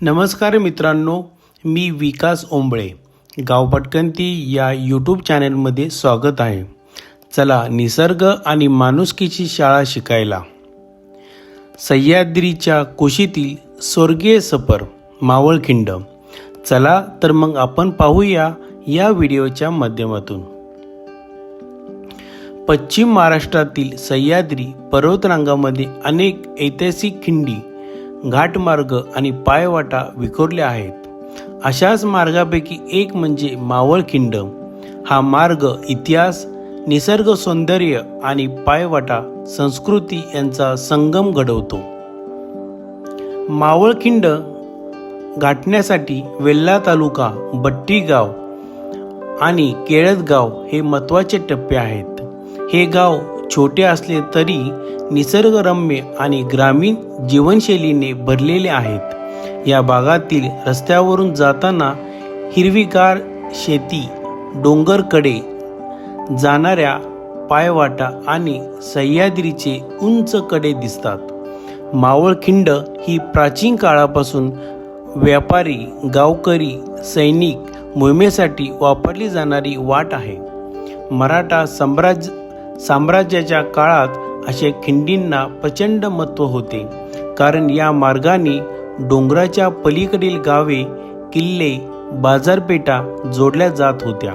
नमस्कार मित्रांनो मी विकास ओंबळे गावपटकंती या यूट्यूब चॅनलमध्ये स्वागत आहे. चला निसर्ग आणि माणुसकीची शाळा शिकायला. सह्याद्रीच्या कुशीतील स्वर्गीय सफर मावळखिंड. चला तर मग आपण पाहूया या व्हिडिओच्या माध्यमातून. पश्चिम महाराष्ट्रातील सह्याद्री पर्वतरांगामध्ये अनेक ऐतिहासिक खिंडी घाटमार्ग आणि पायवाटा विखुरल्या आहेत. अशाच मार्गापैकी एक म्हणजे मावळखिंड हा मार्ग इतिहास निसर्ग सौंदर्य आणि पायवाटा संस्कृती यांचा संगम घडवतो. मावळखिंड गाठण्यासाठी वेल्ला तालुका बट्टी गाव आणि केळदगाव हे महत्त्वाचे टप्पे आहेत. हे गाव छोटे असले तरी निसर्गरम्य आणि ग्रामीण जीवनशैलीने भरलेले आहेत. या भागातील रस्त्यावरून जाताना हिरवीगार शेती डोंगरकडे जाणाऱ्या पायवाटा आणि सह्याद्रीचे उंच कडे दिसतात. मावळखिंड ही प्राचीन काळापासून व्यापारी गावकरी सैनिक मोहिमेसाठी वापरली जाणारी वाट आहे. मराठा साम्राज्य साम्राज्याच्या काळात असे खिंडींना प्रचंड महत्त्व होते. कारण या मार्गाने डोंगराच्या पलीकडील गावे किल्ले बाजारपेठा जोडल्या जात होत्या.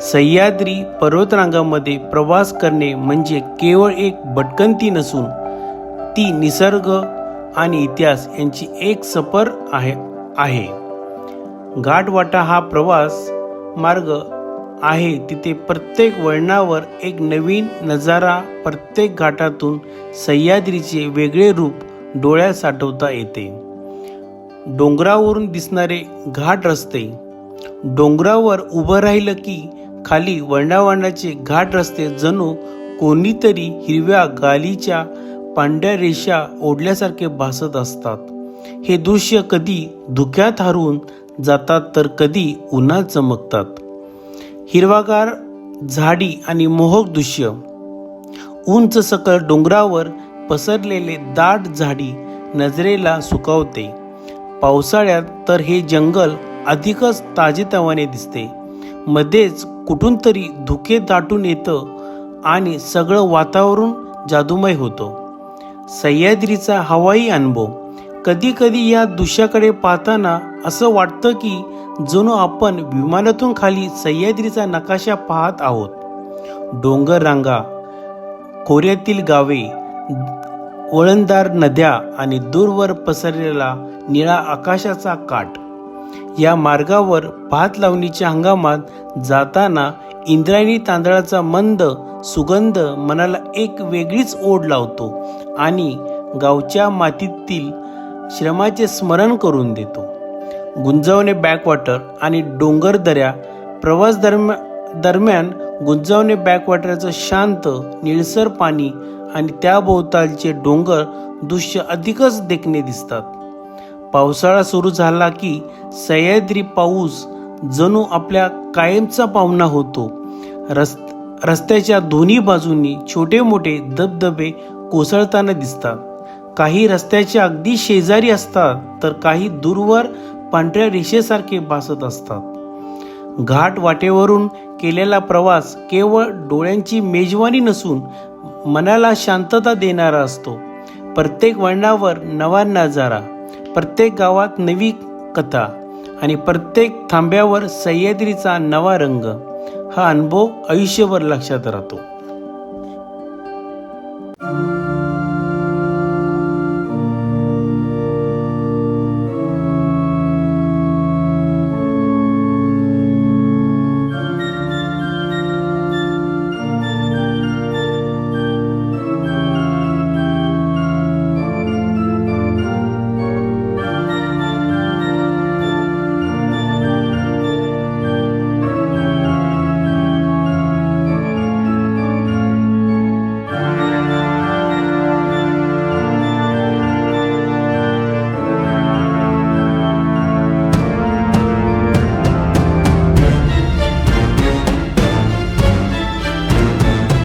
सह्याद्री पर्वतरांगामध्ये प्रवास करणे म्हणजे केवळ एक भटकंती नसून ती निसर्ग आणि इतिहास यांची एक सफर आहे आहे. घाटवाटा हा प्रवास मार्ग आहे तिथे प्रत्येक वळणावर एक नवीन नजारा प्रत्येक घाटातून सह्याद्रीचे वेगळे रूप डोळ्यात साठवता येते. डोंगरावरून दिसणारे घाट रस्ते. डोंगरावर उभं राहिलं की खाली वळणावळणाचे घाट रस्ते जणू कोणीतरी हिरव्या गालीच्या पांढऱ्या रेषा ओढल्यासारखे भासत असतात. हे दृश्य कधी धुक्यात हरवून जातात तर कधी उन्हात चमकतात. हिरवागार झाडी आणि मोहक दृश्य. उंच सकल डोंगरावर पसरलेले दाट झाडी नजरेला सुकावते पावसाळ्यात तर हे जंगल अधिकच ताजेतवाने दिसते. मध्येच कुठून तरी धुके दाटून येतं आणि सगळं वातावरण जादूमय होतं. सह्याद्रीचा हवाई अनुभव. कधी कधी या दृश्याकडे पाहताना असं वाटतं की जणू आपण विमानातून खाली सह्याद्रीचा नकाशा पाहत आहोत. डोंगर रांगा खोऱ्यातील गावे वळणदार नद्या आणि दूरवर पसरलेला निळा आकाशाचा काठ. या मार्गावर भात लावणीच्या हंगामात जाताना इंद्रायणी तांदळाचा मंद सुगंध मनाला एक वेगळीच ओढ लावतो आणि गावच्या मातीतील श्रमाचे स्मरण करून देतो. गुंजवणे बॅकवॉटर आणि डोंगर दऱ्या प्रवास दरम्या दरम्यान गुंजवणे बॅकवॉटरचं शांत निळसर पाणी आणि त्याभोवतालचे डोंगर दृश्य अधिकच देखणे दिसतात. पावसाळा सुरू झाला की सह्याद्री पाऊस जणू आपल्या कायमचा पाहुणा होतो. रस्त रस्त्याच्या दोन्ही बाजूंनी छोटे मोठे धबधबे कोसळताना दिसतात. काही रस्त्याच्या अगदी शेजारी असतात तर काही दूरवर पांढऱ्या रेषेसारखे भासत असतात. घाट वाटेवरून केलेला प्रवास केवळ डोळ्यांची मेजवानी नसून मनाला शांतता देणारा असतो. प्रत्येक वळणावर नवा नजारा प्रत्येक गावात नवी कथा आणि प्रत्येक थांब्यावर सह्याद्रीचा नवा रंग हा अनुभव आयुष्यभर लक्षात राहतो.